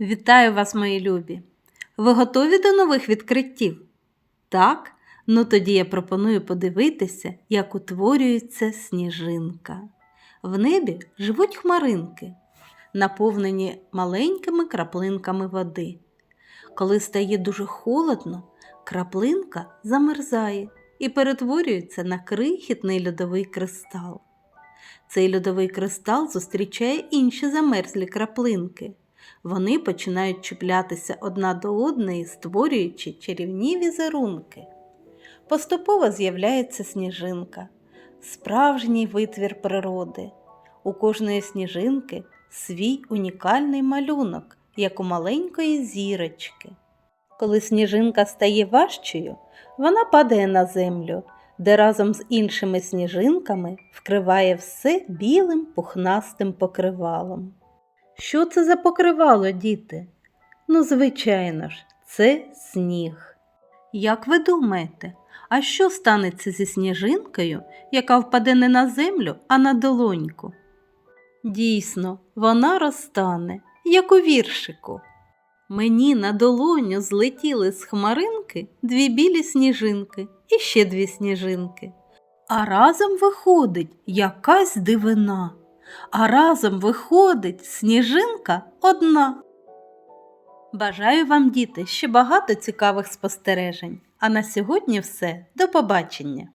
Вітаю вас, мої любі! Ви готові до нових відкриттів? Так? Ну тоді я пропоную подивитися, як утворюється сніжинка. В небі живуть хмаринки, наповнені маленькими краплинками води. Коли стає дуже холодно, краплинка замерзає і перетворюється на крихітний льодовий кристал. Цей льодовий кристал зустрічає інші замерзлі краплинки. Вони починають чіплятися одна до одної, створюючи чарівні візерунки. Поступово з'являється сніжинка, справжній витвір природи. У кожної сніжинки свій унікальний малюнок, як у маленької зірочки. Коли сніжинка стає важчою, вона падає на землю, де разом з іншими сніжинками вкриває все білим пухнастим покривалом. Що це за покривало, діти? Ну, звичайно ж, це сніг. Як ви думаєте, а що станеться зі сніжинкою, яка впаде не на землю, а на долоньку? Дійсно, вона розтане, як у віршику. Мені на долоню злетіли з хмаринки дві білі сніжинки і ще дві сніжинки. А разом виходить якась дивина, а разом виходить сніжинка одна. Бажаю вам, діти, ще багато цікавих спостережень. А на сьогодні все. До побачення!